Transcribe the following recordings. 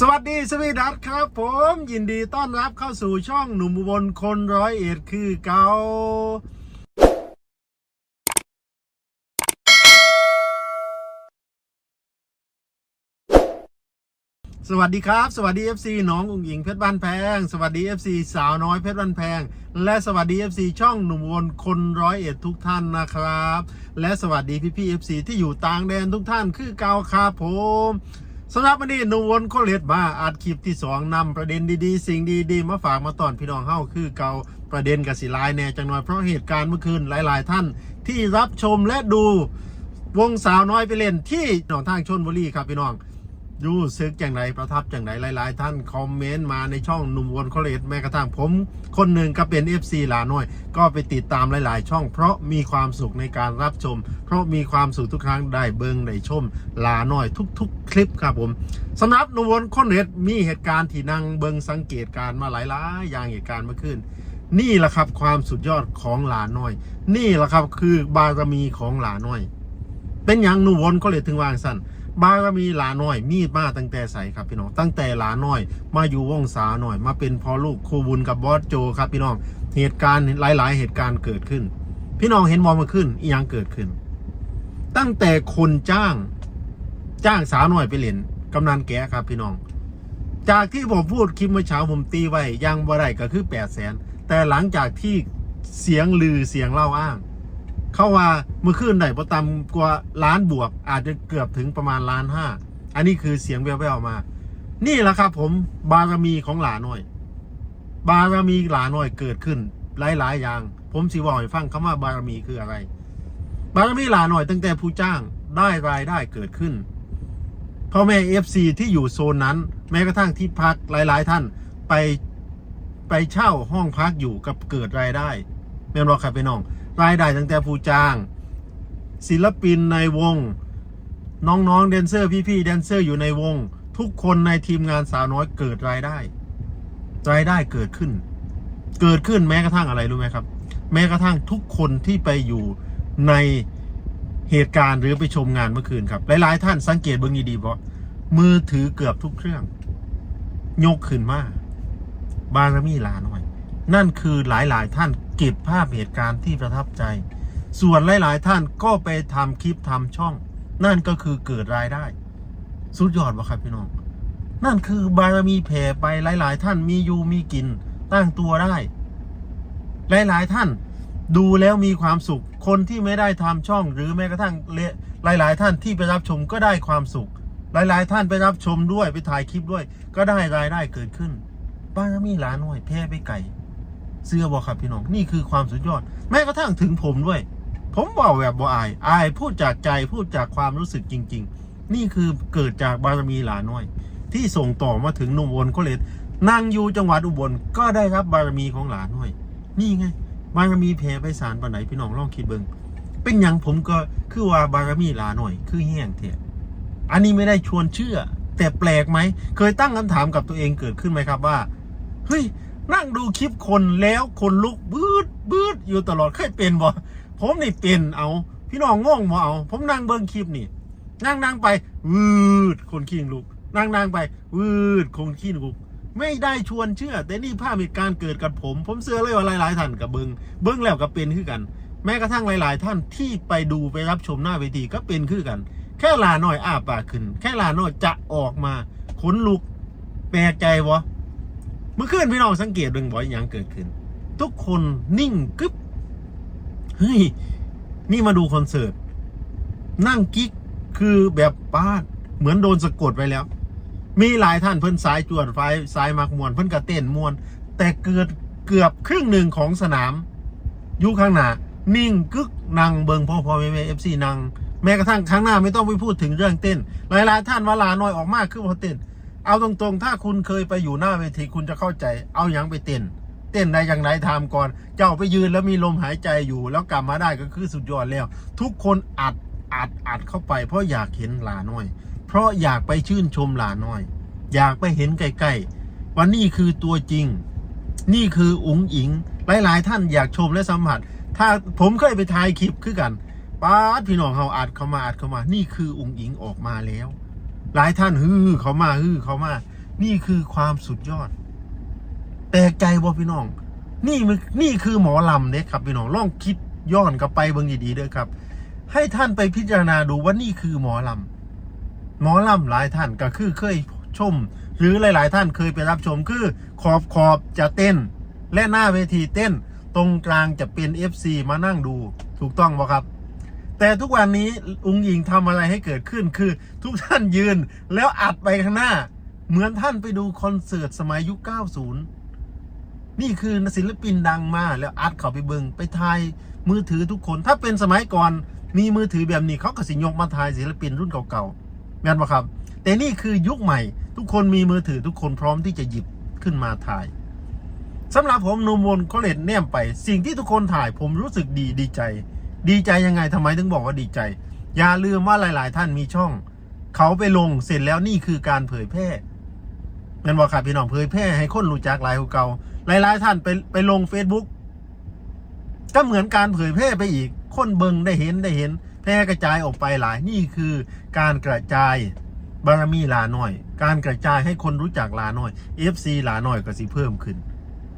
สวัสดีสวีดัตครับผมยินดีต้อนรับเข้าสู่ช่องหนุ่มบลคนร้อยเอ็ดคือเกาสวัสดีครับ สวัสดี FC น้องอุ๋งหญิงเพชรบ้านแพง สวัสดี FC สาวน้อยเพชรบ้านแพง และสวัสดี FC ช่องหนุ่มอุบลคนร้อยเอ็ดทุกท่านนะครับ และสวัสดีพี่พี่ FC ที่อยู่ต่างแดนทุกท่านคือเกาครับผม สำหรับวันนี้นุ่มวนโคเลตมาอัดคลิปที่สองนำประเด็นดีๆ สิ่งดีๆ มาฝากมาตอนพี่น้องเฮาคือเกาประเด็นกับสิลายแน่จังหน่อยเพราะเหตุการณ์เมื่อคืนหลาย ๆ ท่านที่รับชมและดูวงสาวน้อยไปเล่นที่หนองทางชนบุรีครับพี่น้อง รู้สึกอย่างไรประทับอย่างไรหลาย ๆ ท่านคอมเมนต์มาในช่องหนุ่มวนโคเลตแม้กระทั่งผม คนหนึ่งก็เป็น FC หลาน้อย ก็ไปติดตามหลาย ๆ ช่อง เพราะมีความสุขในการรับชม เพราะมีความสุขทุกครั้งได้เบิงได้ชมหลาน้อยทุก ๆ คลิปครับผมสำหรับหนวนคนเน็ตมีเหตุการณ์ที่นั่งเบิงสังเกตการมาหลาย ๆ อย่างเหตุการณ์เมื่อคืนนี่แหละครับความสุดยอดของหลาน้อย นี่แหละครับคือบารมีของหลาน้อย เป็นอย่างหนูวนก็เลยถึงวางสั้น บารมีหลาน้อย มีมาตั้งแต่ใสครับพี่น้อง ตั้งแต่หลาน้อย มาอยู่วงสาหน่อย มาเป็นพ่อลูกครูบุญกับบอสโจครับพี่น้อง เหตุการณ์หลาย ๆ เหตุการณ์เกิดขึ้น พี่น้องเห็นมองมาขึ้นอีหยังเกิดขึ้น ตั้งแต่คนจ้าง จ้างสาวหน่อยไปเล่นกำนันแกครับพี่น้อง จากที่ผมพูดคลิปเมื่อเช้าผมตีไว้ยังบ่ได้ก็คือแปดแสนแต่หลังจากที่เสียงลือเสียงเล่าอ้าง เขาว่าเมื่อคืนได้ประตำกว่าล้านบวก อาจจะเกือบถึงประมาณล้านห้าอันนี้คือเสียงแววๆมา นี่แหละครับผมบารมีของหลาหน่อย บารมีหลาหน่อยเกิดขึ้น หลายๆอย่าง ผมสิบอกให้ฟังคำว่าบารมีคืออะไร บารมีหลาหน่อยตั้งแต่ผู้จ้างได้รายได้เกิดขึ้นพ่อแม่เอฟซีที่อยู่โซนนั้น แม้กระทั่งที่พักหลาย ๆ ท่านไปไปเช่าห้องพักอยู่กับเกิดรายได้แม่นบอใครไปน้อง รายได้ตั้งแต่ผู้จ้าง ศิลปินในวง น้องๆแดนเซอร์พี่ๆแดนเซอร์อยู่ในวง ทุกคนในทีมงานสาวน้อยเกิดรายได้ รายได้เกิดขึ้น เกิดขึ้นแม้กระทั่งอะไรรู้ไหมครับ แม้กระทั่งทุกคนที่ไปอยู่ในเหตุการณ์หรือไปชมงานเมื่อคืนครับ หลายๆ ท่านสังเกตเบื้องดีๆเพราะมือถือเกือบทุกเครื่อง ยกขึ้นมาบารมีลาหน่อย นั่นคือหลายๆท่าน เก็บภาพเหตุการณ์ที่ประทับใจ ส่วนหลาย ๆ ท่านก็ไปทำคลิปทำช่อง นั่นก็คือเกิดรายได้ สุดยอดวะครับพี่น้อง นั่นคือบารมีแผ่ไปหลาย ๆ ท่านมีอยู่มีกินตั้งตัวได้ หลาย ๆ ท่านดูแล้วมีความสุข คนที่ไม่ได้ทำช่องหรือแม้กระทั่งหลาย ๆ ท่านที่ไปรับชมก็ได้ความสุข หลาย ๆ ท่านไปรับชมด้วยไปถ่ายคลิปด้วย ก็ได้รายได้เกิดขึ้นบ้านมีหลานหน่อยแพ้ไปไก่ เสื้อบอกครับพี่น้องนี่คือความสุดยอด แม้กระทั่งถึงผมด้วย ผมบอกแบบบ่อายอายพูดจากใจพูดจากความรู้สึกจริง ๆ นี่คือเกิดจากบารมีหลาน้อย ที่ส่งต่อมาถึงนุ่มอุบลก็เลยนั่งอยู่จังหวัดอุบลก็ได้รับบารมีของหลานน้อย นี่ไงบารมีแผ่ไปสารปานไหนพี่น้องลองคิดเบิงเป็นอย่างผมก็คือว่าบารมีหลาหน่อย คือแห้งเถอะอันนี้ไม่ได้ชวนเชื่อ แต่แปลกไหม เคยตั้งคำถามกับตัวเองเกิดขึ้นไหมครับว่า เฮ้ย นั่งดูคลิปคนแล้วคนลุกบืดบืดอยู่ตลอดเคยเป็นบ่ผมนี่เป็นเอา พี่น้องงงบ่เอา ผมนั่งเบิ้งคลิปนี่นั่งนั่งไปวืดคนขี้ลุก นั่งนั่งไปวืดคนขี้ลุก ไม่ได้ชวนเชื่อ แต่นี่ภาพเหตุการณ์เกิดกับผม ผมเชื่อเลยว่าหลายๆท่านกับเบิงเบิ้งแล้วก็เป็นคือกัน แม้กระทั่งหลาย ๆ ท่านที่ไปดูไปรับชมหน้าเวทีก็เป็นคือกัน แค่ลาหน่อยอ้าปากขึ้น แค่ลาหน่อยจะออกมาขนลุก แปลกใจวะ เมื่อคืนพี่น้องสังเกตเรื่งบ่อยอย่างเกิดขึ้น ทุกคนนิ่งกึ๊บเฮ้ยนี่มาดูคอนเสิร์ตนั่งกิ๊กคือแบบป้าดเหมือนโดนสะกดไปแล้ว มีหลายท่านเพิ่นสายจวดไฟสายมักมวนเพิ่นกระเต้นมวน แต่เกิดเกือบครึ่งหนึ่งของสนามอยู่ข้างหน้านิ่งกึกนั่งเบิงพ่อพ่อแม่แม่เอฟซีนั่งแม้กระทั่งข้างหน้าไม่ต้องไปพูดถึงเรื่องเต้น หลายๆท่านเวลาน้อยออกมากคือพอเต้น เอาตรงๆ ถ้าคุณเคยไปอยู่หน้าเวทีคุณจะเข้าใจ เอาอย่างไปเต้น เต้นได้อย่างไรทำก่อน เจ้าไปยืนแล้วมีลมหายใจอยู่ แล้วกลับมาได้ก็คือสุดยอดแล้ว ทุกคนอัดอัดอัดเข้าไป เพราะอยากเห็นหลาน้อย เพราะอยากไปชื่นชมหลาน้อย อยากไปเห็นใกล้ๆว่านี่คือตัวจริง นี่คืออุ๋งอิง หลายๆ ท่านอยากชมและสัมผัส ถ้าผมเคยไปถ่ายคลิปคือกันป้าดพี่น้องเขาอัดเข้ามาอัดเข้ามา นี่คืออุ๋งอิงออกมาแล้ว หลายท่านฮือเขามาฮือเขามา นี่คือความสุดยอดแปลกใจบ่พี่น้อง นี่มันนี่คือหมอลำเนี่ยครับพี่น้องลองคิดย้อนกลับไปเบิ่งดีๆเด้อครับ ให้ท่านไปพิจารณาดูว่านี่คือหมอลำหมอลำหลายท่านก็คือเคยชม หรือหลายๆ ท่านเคยไปรับชมคือขอบขอบจะเต้น และหน้าเวทีเต้น ตรงกลางจะเป็น FC มานั่งดู ถูกต้องบ่ครับ แต่ทุกวันนี้องค์หญิงทำอะไรให้เกิดขึ้นคือทุกท่านยืนแล้วอัดไปข้างหน้า เหมือนท่านไปดูคอนเสิร์ตสมัยยุค 90 นี่คือศิลปินดังมาแล้วอัดเขาไปเบิงไปถ่ายมือถือทุกคน ถ้าเป็นสมัยก่อนมีมือถือแบบนี้เขาก็สิยกมาถ่ายศิลปินรุ่นเก่าๆงั้นปะครับ แต่นี่คือยุคใหม่ ทุกคนมีมือถือทุกคนพร้อมที่จะหยิบขึ้นมาถ่ายสำหรับผมนมวนเขาเลดแนมไป สิ่งที่ทุกคนถ่ายผมรู้สึกดีดีใจ ดีใจยังไงทำไมถึงบอกว่าดีใจ อย่าลืมว่าหลาย ๆ ท่านมีช่อง เขาไปลงเสร็จแล้วนี่คือการเผยแพร่งั้นบอกครับพี่น้องเผยแพร่ให้คนรู้จักหลายกว่าเก่าหลาย ๆ ท่านไปไปลง Facebook ก็เหมือนการเผยแพร่ไปอีก คนเบิงได้เห็นได้เห็น แพร่กระจายออกไปหลายนี่คือการกระจายบารมีหลาหน่อย การกระจายให้คนรู้จักหลาหน่อย FC หลาหน่อยก็สิเพิ่มขึ้น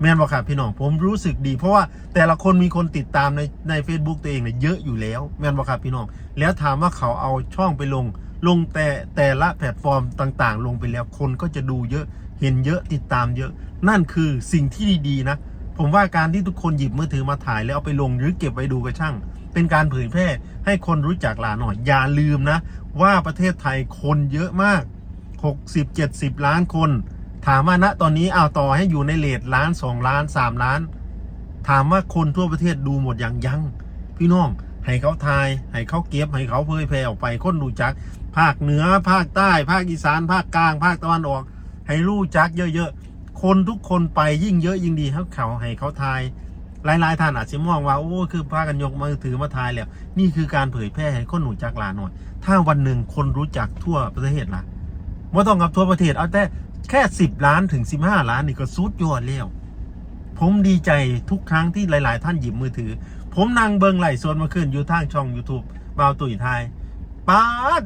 แม่นบอกครับพี่น้องผมรู้สึกดี เพราะว่าแต่ละคนมีคนติดตามในใน Facebook ตัวเองเนี่ยเยอะอยู่แล้ว แม่นบอกครับพี่น้อง แล้วถามว่าเขาเอาช่องไปลง ลงแต่แต่ละแพลตฟอร์มต่างๆ ลงไปแล้วคนก็จะดูเยอะเห็นเยอะติดตามเยอะ นั่นคือสิ่งที่ดีๆนะ ผมว่าการที่ทุกคนหยิบมือถือมาถ่ายแล้วเอาไปลงหรือเก็บไว้ดูก็ช่าง เป็นการเผยแพร่ให้คนรู้จักหลาหน่อยอย่าลืมนะ ว่าประเทศไทยคนเยอะมาก 60-70 ล้านคน ถามว่าณตอนนี้เอาต่อให้อยู่ในเลทล้านสองล้านสามล้าน ถามว่าคนทั่วประเทศดูหมดอย่างยังพี่น้องให้เขาทายให้เขาเก็บให้เขาเผยแพร่ออกไปคนรู้จัก ภาคเหนือภาคใต้ ภาคอีสาน ภาคกลาง ภาคตะวันออก ให้รู้จักเยอะๆ คนทุกคนไปยิ่งเยอะยิ่งดีให้เขาให้เขาทายหลายๆท่านอาจจะมองว่าโอ้คือพากันยกมือถือมาทายแล้ว นี่คือการเผยแพร่ให้คนรู้จักหลาหน่อย ถ้าวันหนึ่งคนรู้จักทั่วประเทศล่ะว่ต้องกับทั่วประเทศเอาแต่ แค่สิบล้านถึงสิบห้าล้านนี่ก็สุดยอดแล้ว ผมดีใจทุกครั้งที่หลาย ๆ ท่านหยิบมือถือ ผมนั่งเบิงไหลส่วนมาขึ้นอยู่ทางช่อง YouTube บาวตุยไทยป้าด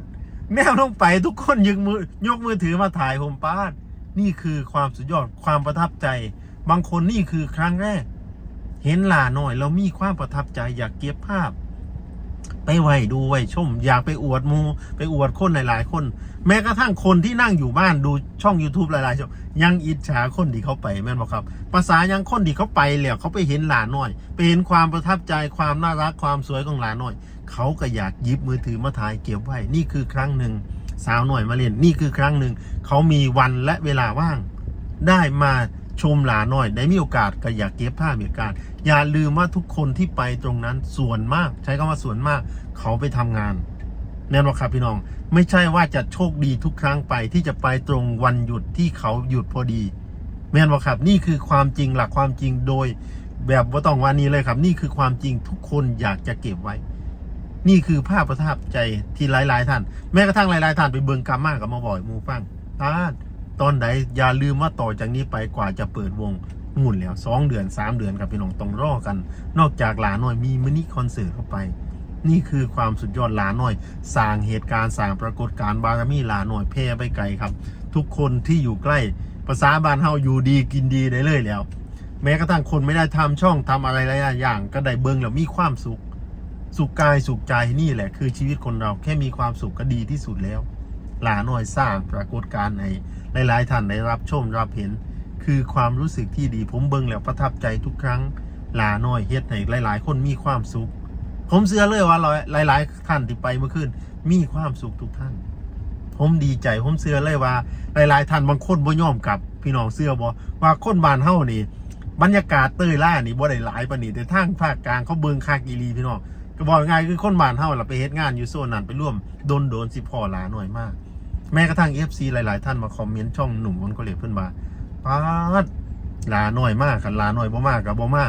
แนวลงไปทุกคนยกมือยกมือถือมาถ่ายผมป้าดนี่คือความสุดยอดความประทับใจ บางคนนี่คือครั้งแรก เห็นหลาหน่อย เรามีความประทับใจอยากเก็บภาพ ไปไหวดูไว้ชม อยากไปอวดมู ไปอวดคนหลายๆ คน แม้กระทั่งคนที่นั่งอยู่บ้านดูช่อง YouTube หลายๆช่องยังอิจฉาคนที่เขาไปแม่นบอกครับ ภาษายังคนที่เขาไปแล้วเขาไปเห็นหลานน่อย ไปเห็นความประทับใจความน่ารักความสวยของหลานน่อย เขาก็อยากยิบมือถือมาถ่ายเก็บไว้นี่คือครั้งหนึ่งสาวหน่อยมาเล่นนี่คือครั้งหนึ่งเขามีวันและเวลาว่าง ได้มา ชมหลานหน่อย ได้มีโอกาสก็อยากเก็บภาพเหตุการณ์อย่าลืมว่าทุกคนที่ไปตรงนั้นส่วนมาก ใช้คำว่าส่วนมาก เขาไปทำงานแน่นอนครับพี่น้อง ไม่ใช่ว่าจะโชคดีทุกครั้งไปที่จะไปตรงวันหยุดที่เขาหยุดพอดีแม่นบ่าครับ นี่คือความจริงหลักความจริงโดยแบบว่าต้องวันนี้เลยครับ นี่คือความจริงทุกคนอยากจะเก็บไว้ นี่คือภาพประทับใจที่หลาย ๆ ท่าน แม้กระทั่งหลาย ๆ ท่านไปเบิงกรรมมากกับมาบ่อยมูฟังตาด ตอนใดอย่าลืมว่าต่อจากนี้ไปกว่าจะเปิดวงนู่นแล้วสองเดือนสามเดือนครับพี่น้องต้องรอกัน นอกจากหลาน้อยมีมินิคอนเสิร์ตเข้าไป นี่คือความสุดยอดหลาน้อยสร้างเหตุการณ์สร้างปรากฏการณ์บารมีหลาน้อยแพร่ไปไกลครับ ทุกคนที่อยู่ใกล้ภาษาบ้านเฮาอยู่ดีกินดีได้เลยแล้ว แม้กระทั่งคนไม่ได้ทำช่องทำอะไรหลายอย่าง ก็ได้เบิ่งแล้วมีความสุข สุขกายสุขใจนี่แหละ คือชีวิตคนเราแค่มีความสุขก็ดีที่สุดแล้ว หลาน้อยสร้างปรากฏการณ์ให้หลายๆท่านได้รับชมรับเห็น คือความรู้สึกที่ดีผมเบิ่งแล้วประทับใจทุกครั้งหลาน้อยเฮ็ดให้หลาย ๆ คนมีความสุข ผมเชื่อเลยว่าหลาย ๆ ท่านที่ไปเมื่อคืนมีความสุขทุกท่าน ผมดีใจผมเชื่อเลยว่า หลาย ๆ ท่านบางคนบ่ยอมกลับพี่น้องเชื่อบ่ว่าคนบ้านเฮานี่บรรยากาศเต้ยล่านี่บ่ได้หลายปานนี้แต่ทางภาคกลางเขาเบิงคากีรีพี่น้องก็บอกง่ายคือคนบ้านเฮาล่ะไปเฮ็ดงานอยู่โซนนั้นไปร่วมโดนโดนๆสิพ่อหลาหน่อยมาก แม้กระทั่ง FC หลาย ๆ ท่านมาคอมเมนต์ช่องหนุ่มคนก็เลยเพิ่นมาปาดหลาหน่อยมากกันหลาหน่อยบ่มากกับบ่มา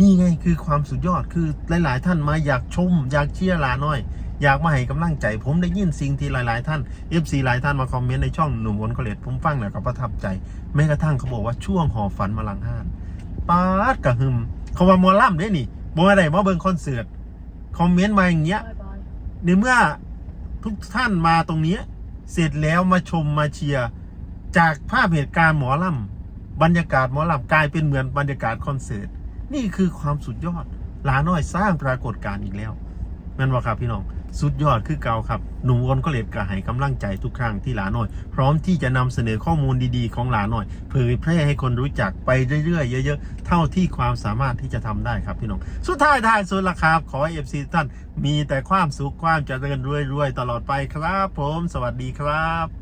นี่ไงคือความสุดยอดคือหลาย ๆ ท่านมาอยากชม อยากเชียร์หลาหน่อย อยากมาให้กำลังใจ ผมได้ยินสิ่งที่หลาย ๆ ท่าน FC หลายท่านมาคอมเมนต์ในช่องหนุ่มวนก็เลยผมฟังแล้วก็ประทับใจ แม้กระทั่งเขาบอกว่าช่วงหอฝันมาลังห้านปาดกระหึมเขาว่าหมอล่ำได้นี่บ่อะไรมาเบิ่งคอนเสิร์ตคอมเมนต์มาอย่างเงี้ยในเมื่อทุกท่านมาตรงเนี้ย เสร็จแล้วมาชมมาเชียร์จากภาพเหตุการณ์หมอลำบรรยากาศหมอลำกลายเป็นเหมือนบรรยากาศคอนเสิร์ตนี่คือความสุดยอดลาน้อยสร้างปรากฏการณ์อีกแล้วแม่นว่าครับพี่น้อง สุดยอดคือเก่าครับ หนุ่มวนก็เลยกระหายกำลังใจทุกครั้งที่หลาน้อย พร้อมที่จะนำเสนอข้อมูลดีๆ ของหลาน้อย เผยแพร่ให้คนรู้จักไปเรื่อยๆ เยอะๆ เท่าที่ความสามารถที่จะทำได้ครับพี่น้อง สุดท้ายท้ายสุดละครับ ขอให้เอฟซีท่านมีแต่ความสุขความเจริญรวยๆ ตลอดไปครับ ผม สวัสดีครับ